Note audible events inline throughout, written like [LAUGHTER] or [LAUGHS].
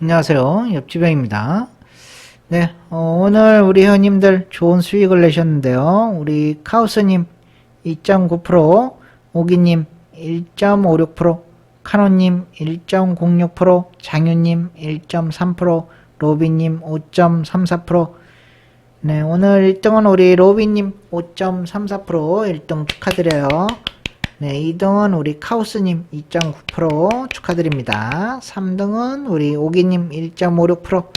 안녕하세요. 옆지병입니다. 네, 어, 오늘 우리 회원님들 좋은 수익을 내셨는데요. 우리 카우스님 2.9%, 오기님 1.56%, 카노님 1.06%, 장윤님 1.3%, 로비님 5.34%, 네, 오늘 1등은 우리 로비님 5.34% 1등 축하드려요. 네, 2등은 우리 카우스님 2.9% 축하드립니다. 3등은 우리 오기님 1.56%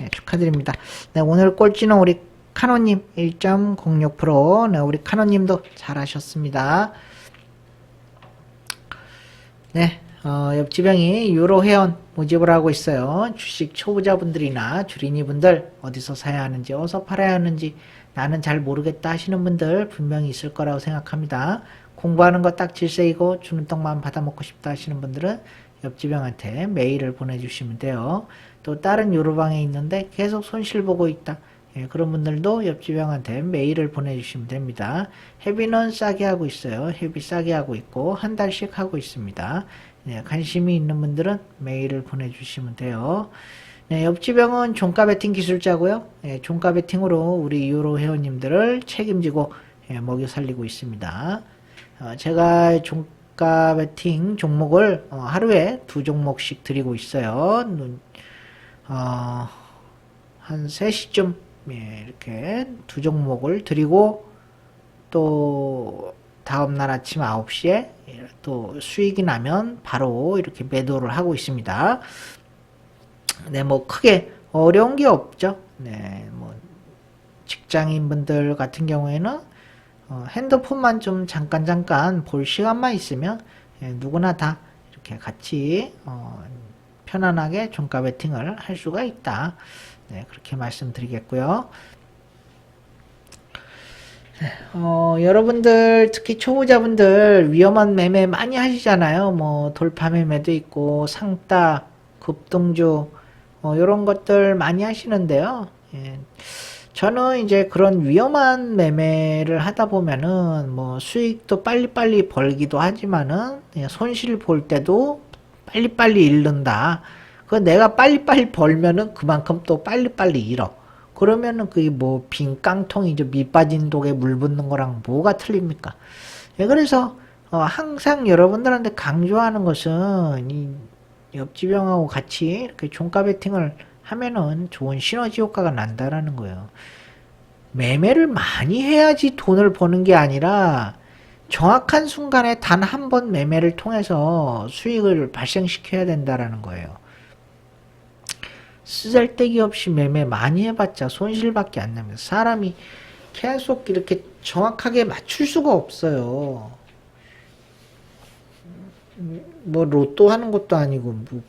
네, 축하드립니다. 네, 오늘 꼴찌는 우리 카노님 1.06% 네, 우리 카노님도 잘하셨습니다. 네, 어, 옆지병이 유로 회원 모집을 하고 있어요. 주식 초보자분들이나 주린이분들 어디서 사야 하는지 어디서 팔아야 하는지 나는 잘 모르겠다 하시는 분들 분명히 있을 거라고 생각합니다. 공부하는 거 딱 질색이고 주는 떡만 받아 먹고 싶다 하시는 분들은 옆지병한테 메일을 보내주시면 돼요. 또 다른 유로방에 있는데 계속 손실 보고 있다. 예, 그런 분들도 옆지병한테 메일을 보내주시면 됩니다. 회비는 싸게 하고 있어요. 회비 싸게 하고 있고 한 달씩 하고 있습니다. 네, 관심이 있는 분들은 메일을 보내주시면 돼요. 네, 옆지병은 종가 베팅 기술자고요. 예, 종가 베팅으로 우리 유로 회원님들을 책임지고 예, 먹여 살리고 있습니다. 어, 제가 종가 베팅 종목을 어, 하루에 두 종목씩 드리고 있어요. 눈, 어, 한 3시쯤 예, 이렇게 두 종목을 드리고 또 다음날 아침 9시에 또 수익이 나면 바로 이렇게 매도를 하고 있습니다. 네, 뭐 크게 어려운 게 없죠. 네, 뭐 직장인 분들 같은 경우에는 어, 핸드폰만 좀 잠깐 잠깐 볼 시간만 있으면 예, 누구나 다 이렇게 같이 어, 편안하게 종가 베팅을 할 수가 있다. 네, 그렇게 말씀드리겠고요. 어, 여러분들 특히 초보자분들 위험한 매매 많이 하시잖아요. 뭐 돌파 매매도 있고 상따, 급등주 어, 이런 것들 많이 하시는데요. 예. 저는 이제 그런 위험한 매매를 하다 보면은 뭐 수익도 빨리빨리 벌기도 하지만은 예, 손실 볼 때도 빨리빨리 잃는다. 그 내가 빨리빨리 벌면은 그만큼 또 빨리빨리 잃어. 그러면은 그게 뭐 빈 깡통이죠. 밑 빠진 독에 물 붓는 거랑 뭐가 틀립니까? 예, 그래서 어, 항상 여러분들한테 강조하는 것은 이 옆지병하고 같이 이렇게 종가 베팅을 하면은 좋은 시너지 효과가 난다라는 거예요. 매매를 많이 해야지 돈을 버는 게 아니라 정확한 순간에 단 한 번 매매를 통해서 수익을 발생시켜야 된다라는 거예요. 쓰잘데기 없이 매매 많이 해봤자 손실밖에 안 납니다. 사람이 계속 이렇게 정확하게 맞출 수가 없어요. 뭐 로또 하는 것도 아니고 뭐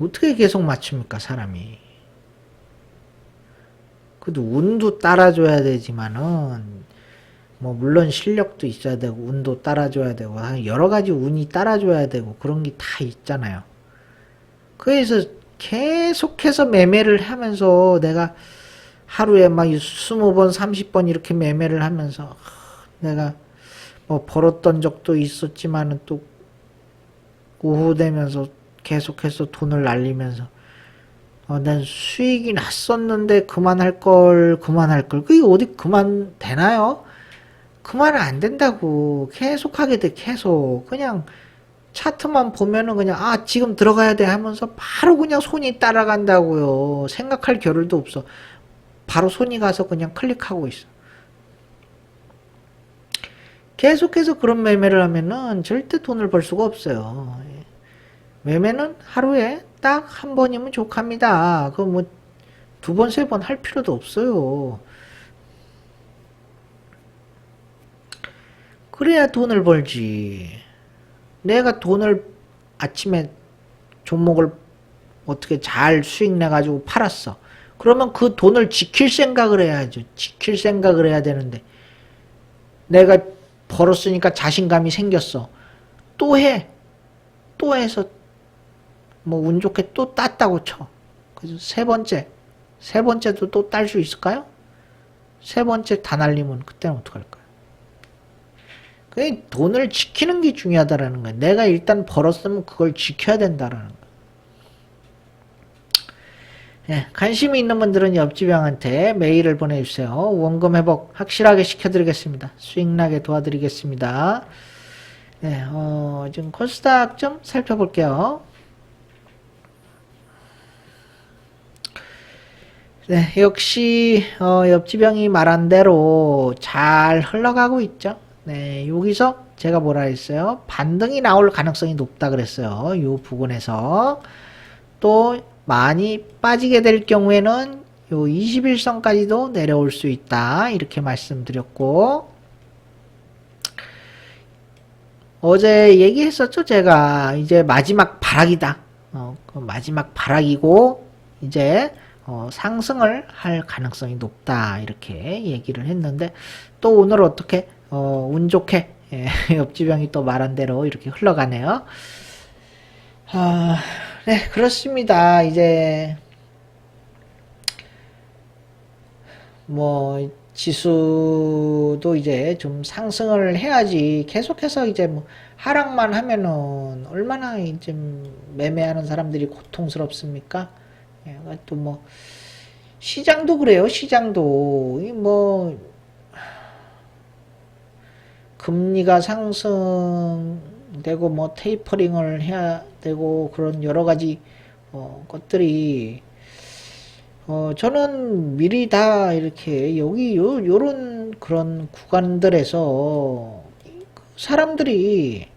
어떻게 계속 맞춥니까 사람이? 그래도 운도 따라줘야 되지만은 뭐 물론 실력도 있어야 되고 운도 따라줘야 되고 여러 가지 운이 따라줘야 되고 그런 게 다 있잖아요. 그래서 계속해서 매매를 하면서 내가 하루에 막 20번, 30번 이렇게 매매를 하면서 내가 뭐 벌었던 적도 있었지만은 또 오후 되면서 계속해서 돈을 날리면서. 어, 난 수익이 났었는데 그만할 걸 그만할 걸. 그게 어디 그만 되나요? 그만 안 된다고. 계속 하게 돼 계속. 그냥 차트만 보면은 그냥 아 지금 들어가야 돼 하면서 바로 그냥 손이 따라간다고요. 생각할 겨를도 없어. 바로 손이 가서 그냥 클릭하고 있어. 계속해서 그런 매매를 하면은 절대 돈을 벌 수가 없어요. 예. 매매는 하루에 딱 한 번이면 족합니다. 그 뭐 두 번, 세 번 할 필요도 없어요. 그래야 돈을 벌지. 내가 돈을 아침에 종목을 어떻게 잘 수익 내가지고 팔았어. 그러면 그 돈을 지킬 생각을 해야죠. 지킬 생각을 해야 되는데. 내가 벌었으니까 자신감이 생겼어. 또 해. 또 해서 뭐 운 좋게 또 땄다고 쳐. 그래서 세 번째, 세 번째도 또 딸 수 있을까요? 세 번째 다 날리면 그때는 어떡할 거야? 그 돈을 지키는 게 중요하다라는 거야. 내가 일단 벌었으면 그걸 지켜야 된다라는 거야. 예, 관심이 있는 분들은 옆집 형한테 메일을 보내주세요. 원금 회복 확실하게 시켜드리겠습니다. 수익나게 도와드리겠습니다. 네, 어, 지금 코스닥 좀 살펴볼게요. 네, 역시 어, 옆집 형이 말한 대로 잘 흘러가고 있죠. 네, 여기서 제가 뭐라 했어요? 반등이 나올 가능성이 높다 그랬어요. 이 부분에서 또 많이 빠지게 될 경우에는 요 21선까지도 내려올 수 있다. 이렇게 말씀드렸고 어제 얘기했었죠. 제가 이제 마지막 바락이다. 어, 그 마지막 바락이고 이제 어, 상승을 할 가능성이 높다. 이렇게 얘기를 했는데 또 오늘 어떻게 어, 운 좋게 예, [LAUGHS] 옆집 형이 또 말한 대로 이렇게 흘러가네요. 아, 네, 그렇습니다. 이제, 뭐, 지수도 이제 좀 상승을 해야지 계속해서 이제 뭐 하락만 하면은 얼마나 이제 매매하는 사람들이 고통스럽습니까? 예, 또 뭐, 시장도 그래요, 시장도. 이 뭐, 금리가 상승되고 뭐 테이퍼링을 해야 되고 그런 여러 가지 어, 것들이 어, 저는 미리 다 이렇게 여기 요 요런 그런 구간들에서 사람들이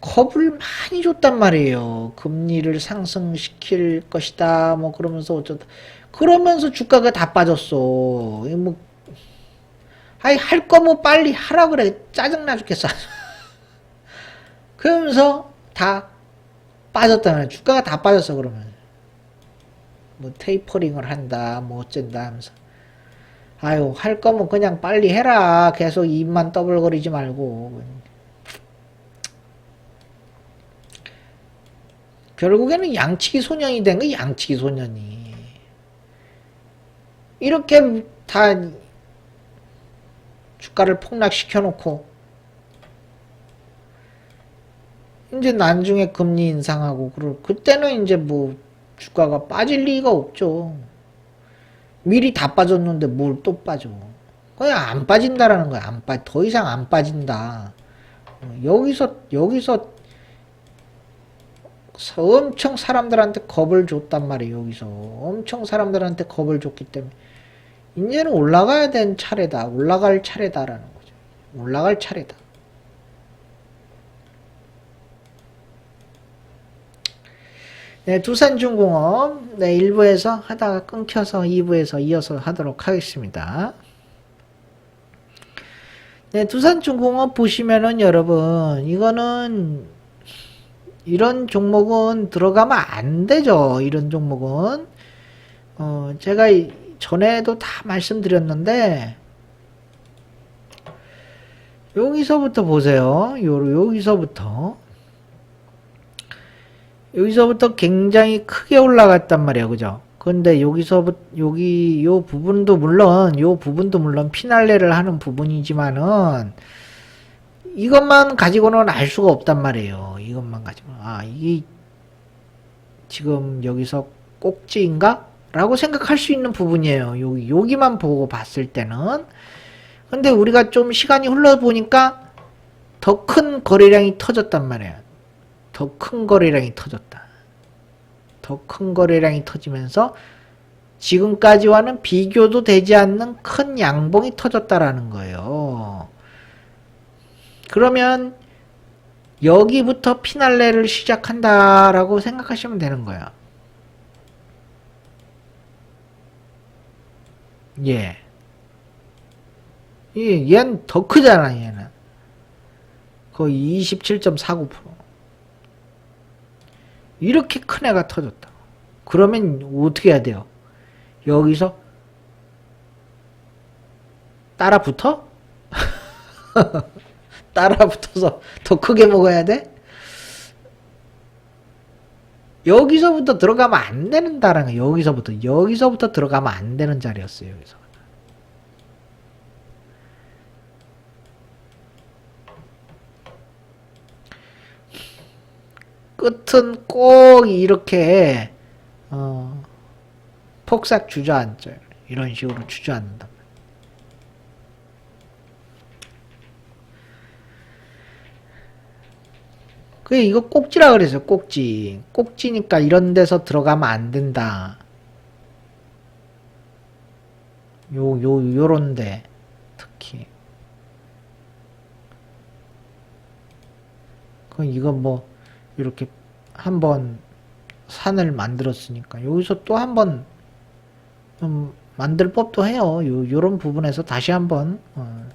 겁을 많이 줬단 말이에요. 금리를 상승시킬 것이다. 뭐 그러면서 어쩌다. 그러면서 주가가 다 빠졌어. 이뭐 아이 할 거면 빨리 하라 그래. 짜증나 죽겠어. [LAUGHS] 그러면서 다 빠졌다면 주가가 다 빠졌어 그러면. 뭐 테이퍼링을 한다 뭐 어쩐다 하면서. 아유 할 거면 그냥 빨리 해라. 계속 입만 떠벌거리지 말고 결국에는 양치기 소년이 된 거 양치기 소년이 이렇게 다 주가를 폭락시켜 놓고 이제 나중에 금리 인상하고 그럴 그때는 이제 뭐 주가가 빠질 리가 없죠. 미리 다 빠졌는데 뭘 또 빠져. 그냥 안 빠진다라는 거야. 안 빠, 더 이상 안 빠진다. 어, 여기서, 여기서 엄청 사람들한테 겁을 줬단 말이에요. 여기서. 엄청 사람들한테 겁을 줬기 때문에. 이제는 올라가야 된 차례다. 올라갈 차례다라는 거죠. 올라갈 차례다. 네, 두산중공업 네, 1부에서 하다가 끊겨서 2부에서 이어서 하도록 하겠습니다. 네, 두산중공업 보시면은 여러분 이거는 이런 종목은 들어가면 안 되죠. 이런 종목은 어, 제가 전에도 다 말씀드렸는데 여기서부터 보세요. 요, 여기서부터 여기서부터 굉장히 크게 올라갔단 말이에요. 그죠? 근데 여기서부터 여기 요 부분도 물론 요 부분도 물론 피날레를 하는 부분이지만은 이것만 가지고는 알 수가 없단 말이에요. 이것만 가지고 아 이게 지금 여기서 꼭지인가? 라고 생각할 수 있는 부분이에요. 여기, 여기만 보고 봤을 때는. 근데 우리가 좀 시간이 흘러보니까 더 큰 거래량이 터졌단 말이에요. 더 큰 거래량이 터졌다. 더 큰 거래량이 터지면서 지금까지와는 비교도 되지 않는 큰 양봉이 터졌다라는 거예요. 그러면 여기부터 피날레를 시작한다라고 생각하시면 되는 거예요. 예. 이, 얘는 더 크잖아, 얘는. 거의 27.49%. 이렇게 큰 애가 터졌다. 그러면 어떻게 해야 돼요? 여기서 따라 붙어? [LAUGHS] 따라붙어서 [LAUGHS] 더 크게 먹어야 돼? 여기서부터 들어가면 안 되는다는 거 여기서부터 여기서부터 들어가면 안 되는 자리였어요. 여기서. 끝은 꼭 이렇게 어, 폭삭 주저앉죠. 이런 식으로 주저앉는다. 그 이거 꼭지라 그래서 꼭지. 꼭지니까 이런 데서 들어가면 안 된다. 요, 요, 요런데, 특히. 그, 이거 뭐, 이렇게 한 번 산을 만들었으니까, 여기서 또 한번, 좀 만들 법도 해요. 요, 요런 부분에서 다시 한 번, 어,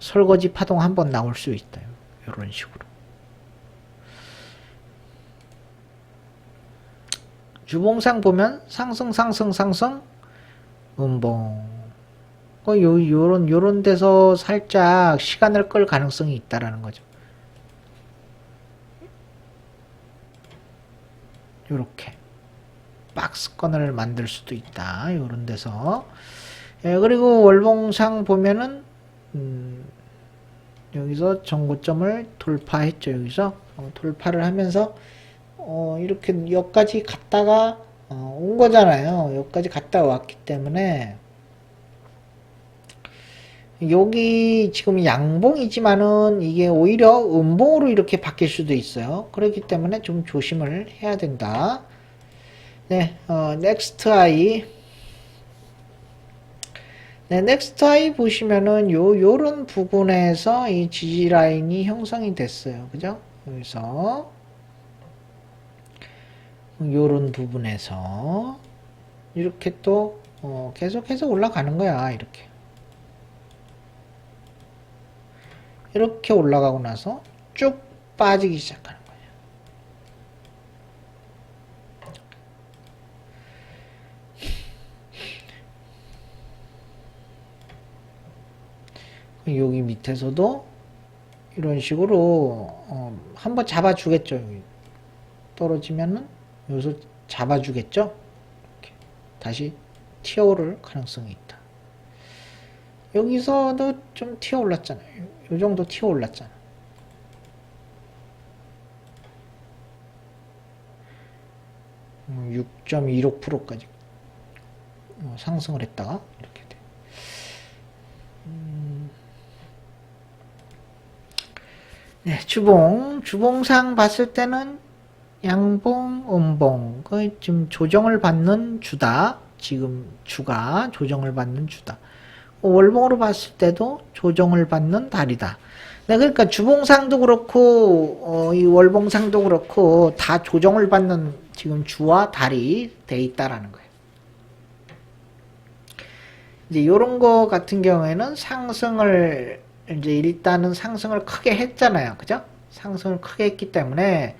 설거지 파동 한 번 나올 수 있다. 요런 식으로. 주봉상 보면 상승, 상승, 상승, 음봉. 어, 요, 요런, 요런 데서 살짝 시간을 끌 가능성이 있다라는 거죠. 요렇게. 박스권을 만들 수도 있다. 요런 데서. 예, 그리고 월봉상 보면은, 음, 여기서 정고점을 돌파했죠. 여기서. 어, 돌파를 하면서, 어, 이렇게 여기까지 갔다가 어, 온 거잖아요. 여기까지 갔다 왔기 때문에 여기 지금 양봉이지만은 이게 오히려 음봉으로 이렇게 바뀔 수도 있어요. 그렇기 때문에 좀 조심을 해야 된다. 네, 어, 넥스트 아이. 네, 넥스트 아이 보시면은 요, 요런 부분에서 이 지지 라인이 형성이 됐어요. 그죠? 여기서. 요런 부분에서 이렇게 또 어, 계속해서 올라가는 거야 이렇게. 이렇게 올라가고 나서 쭉 빠지기 시작하는 거예요 여기 밑에서도 이런 식으로 어, 한번 잡아주겠죠 떨어지면은 여기서 잡아주겠죠? 이렇게. 다시 튀어오를 가능성이 있다. 여기서도 좀 튀어 올랐잖아요. 이 정도 튀어 올랐잖아. 음, 6.16%까지 어, 상승을 했다가 이렇게 돼. 음. 네, 주봉. 주봉상 봤을 때는 양봉, 음봉. 그 지금 조정을 받는 주다. 지금 주가 조정을 받는 주다. 월봉으로 봤을 때도 조정을 받는 달이다. 네, 그러니까 주봉상도 그렇고 어, 이 월봉상도 그렇고 다 조정을 받는 지금 주와 달이 돼 있다라는 거예요. 이제 이런 거 같은 경우에는 상승을 이제 일단은 상승을 크게 했잖아요, 그죠? 상승을 크게 했기 때문에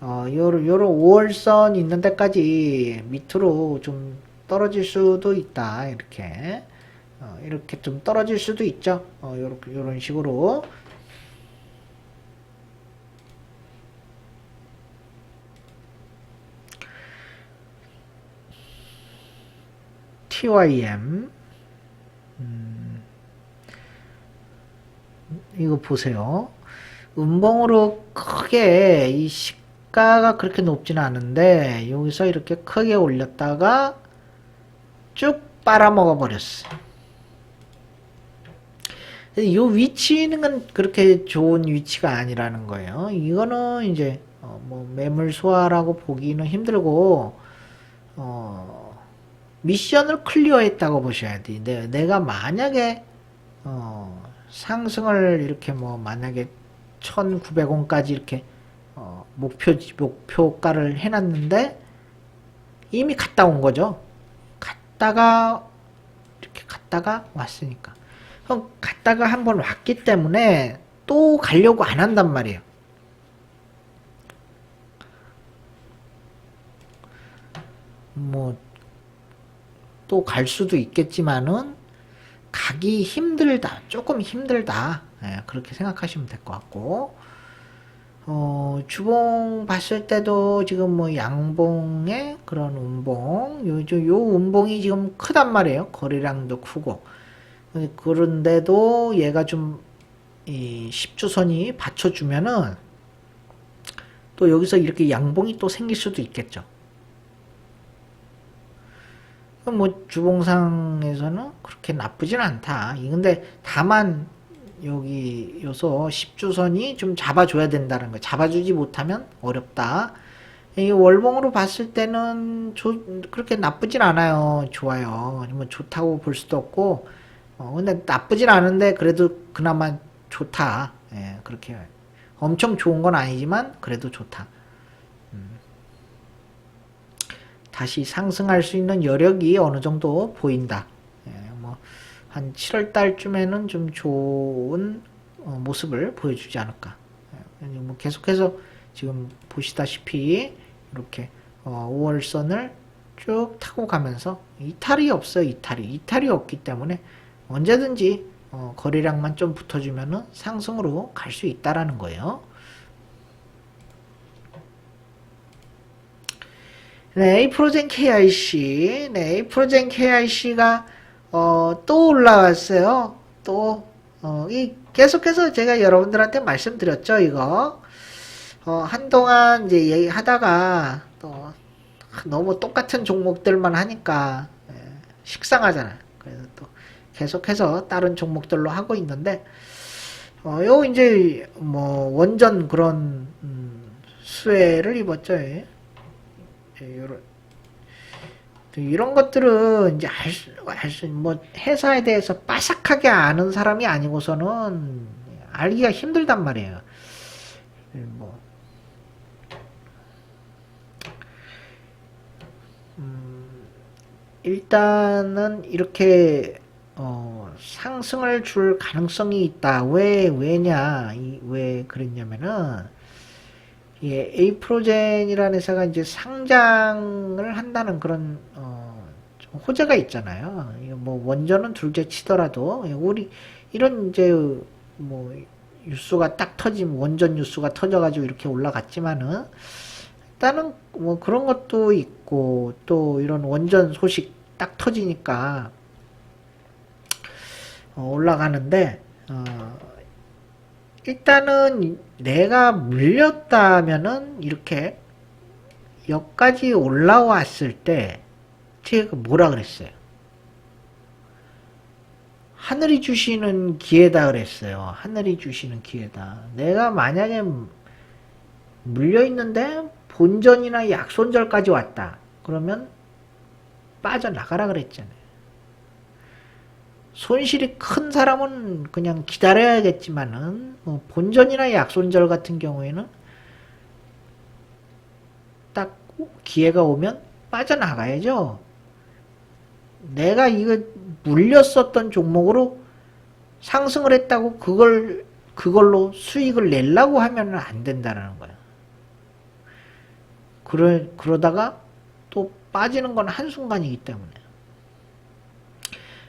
어, 요런, 요런 5월선 있는 데까지 밑으로 좀 떨어질 수도 있다. 이렇게. 어, 이렇게 좀 떨어질 수도 있죠. 어, 요렇게, 요런 식으로. TYM. 음, 이거 보세요. 음봉으로 크게 이 시가가 그렇게 높지는 않은데 여기서 이렇게 크게 올렸다가 쭉 빨아먹어 버렸어. 이 위치는 그렇게 좋은 위치가 아니라는 거예요. 이거는 이제 어 뭐 매물 소화라고 보기는 힘들고 어 미션을 클리어했다고 보셔야 돼. 내가 만약에 어 상승을 이렇게 뭐 만약에 1900원까지 이렇게 어, 목표 목표가를 해놨는데 이미 갔다 온 거죠. 갔다가 이렇게 갔다가 왔으니까. 그럼 갔다가 한 번 왔기 때문에 또 가려고 안 한단 말이에요. 뭐 또 갈 수도 있겠지만은 가기 힘들다. 조금 힘들다. 예, 그렇게 생각하시면 될 것 같고. 어, 주봉 봤을 때도 지금 뭐 양봉의 그런 음봉, 요, 요 음봉이 지금 크단 말이에요. 거리량도 크고. 그런데도 얘가 좀, 이 10주선이 받쳐주면은, 또 여기서 이렇게 양봉이 또 생길 수도 있겠죠. 뭐 주봉상에서는 그렇게 나쁘진 않다. 이 근데 다만 여기 요소 10주선이 좀 잡아줘야 된다는 거. 잡아주지 못하면 어렵다. 이 월봉으로 봤을 때는 조- 그렇게 나쁘진 않아요. 좋아요. 뭐 좋다고 볼 수도 없고, 어, 근데 나쁘진 않은데 그래도 그나마 좋다. 예, 그렇게 엄청 좋은 건 아니지만 그래도 좋다. 음. 다시 상승할 수 있는 여력이 어느 정도 보인다. 한 7월 달쯤에는 좀 좋은 어, 모습을 보여주지 않을까. 예, 뭐 계속해서 지금 보시다시피 이렇게 어, 5월선을 쭉 타고 가면서 이탈이 없어요. 이탈이. 이탈이 없기 때문에 언제든지 어, 거래량만 좀 붙어주면은 상승으로 갈 수 있다라는 거예요. 네, 에이프로젠 KIC. 네, 에이프로젠 KIC가 어, 또 올라왔어요. 또, 어, 이, 계속해서 제가 여러분들한테 말씀드렸죠, 이거. 어, 한동안 이제 얘기하다가 또 너무 똑같은 종목들만 하니까 예, 식상하잖아요. 그래서 또 계속해서 다른 종목들로 하고 있는데, 어, 요 이제 뭐 원전 그런 음, 수혜를 입었죠. 예. 예, 요런 이런 것들은 이제 알 수, 알 수, 뭐, 회사에 대해서 빠삭하게 아는 사람이 아니고서는 알기가 힘들단 말이에요. 예, 뭐, 음, 일단은 이렇게, 어, 상승을 줄 가능성이 있다. 왜, 왜냐, 이, 왜 그랬냐면은, 예, 에이프로젠이라는 회사가 이제 상장을 한다는 그런 호재가 있잖아요. 뭐 원전은 둘째 치더라도 예, 우리 이런 이제 뭐 뉴스가 딱 터진 원전 뉴스가 터져가지고 이렇게 올라갔지만은 일단은 뭐 그런 것도 있고 또 이런 원전 소식 딱 터지니까 어, 올라가는데 어, 일단은 내가 물렸다면은 이렇게 여기까지 올라왔을 때 제가 뭐라 그랬어요? 하늘이 주시는 기회다 그랬어요. 하늘이 주시는 기회다. 내가 만약에 물려 있는데 본전이나 약손절까지 왔다. 그러면 빠져나가라 그랬잖아요. 손실이 큰 사람은 그냥 기다려야겠지만은 뭐 본전이나 약손절 같은 경우에는 딱 기회가 오면 빠져나가야죠. 내가 이거 물렸었던 종목으로 상승을 했다고 그걸 그걸로 수익을 내려고 하면은 안 된다는 거야. 그러 그러다가 또 빠지는 건 한순간이기 때문에.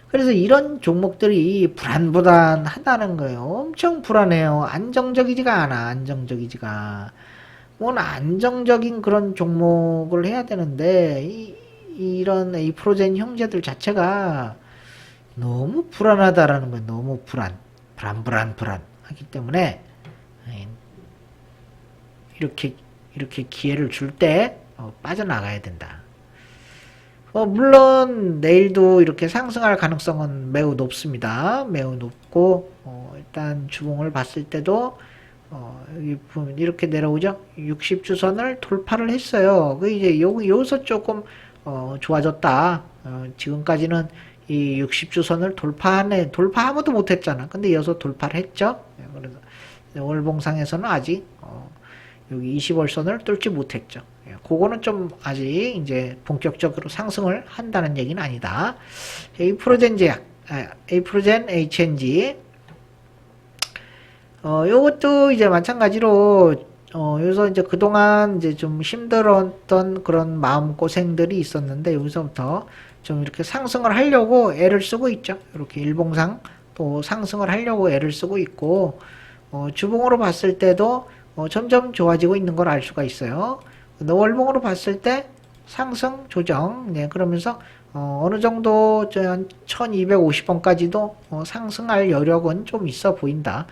그래서 이런 종목들이 불안불안하다는 거예요. 엄청 불안해요. 안정적이지가 않아. 안정적이지가. 뭔 안정적인 그런 종목을 해야 되는데 이, 이런 이 프로젠 형제들 자체가 너무 불안하다라는 거예요. 너무 불안. 불안 불안 불안 하기 때문에 이렇게 이렇게 기회를 줄 때 빠져나가야 된다. 어, 물론 내일도 이렇게 상승할 가능성은 매우 높습니다. 매우 높고 어, 일단 주봉을 봤을 때도 어, 이렇게 내려오죠. 60주선을 돌파를 했어요. 그 이제 요, 여기서 조금 어, 좋아졌다. 어, 지금까지는 이 60주선을 돌파하네 돌파 아무도 못했잖아. 근데 여기서 돌파를 했죠. 네, 그래서 월봉상에서는 아직 어, 여기 20월선을 뚫지 못했죠. 예, 그거는 좀 아직 이제 본격적으로 상승을 한다는 얘기는 아니다. 에이프로젠 제약, 아, 에이프로젠 HNG. 어, 요것도 이제 마찬가지로, 어, 여기서 이제 그동안 이제 좀 힘들었던 그런 마음고생들이 있었는데, 여기서부터 좀 이렇게 상승을 하려고 애를 쓰고 있죠. 이렇게 일봉상 또 상승을 하려고 애를 쓰고 있고, 어, 주봉으로 봤을 때도 어, 점점 좋아지고 있는 걸 알 수가 있어요. 월봉으로 봤을 때 상승 조정, 네, 그러면서 어, 어느 정도 한 1250원까지도 어, 상승할 여력은 좀 있어 보인다.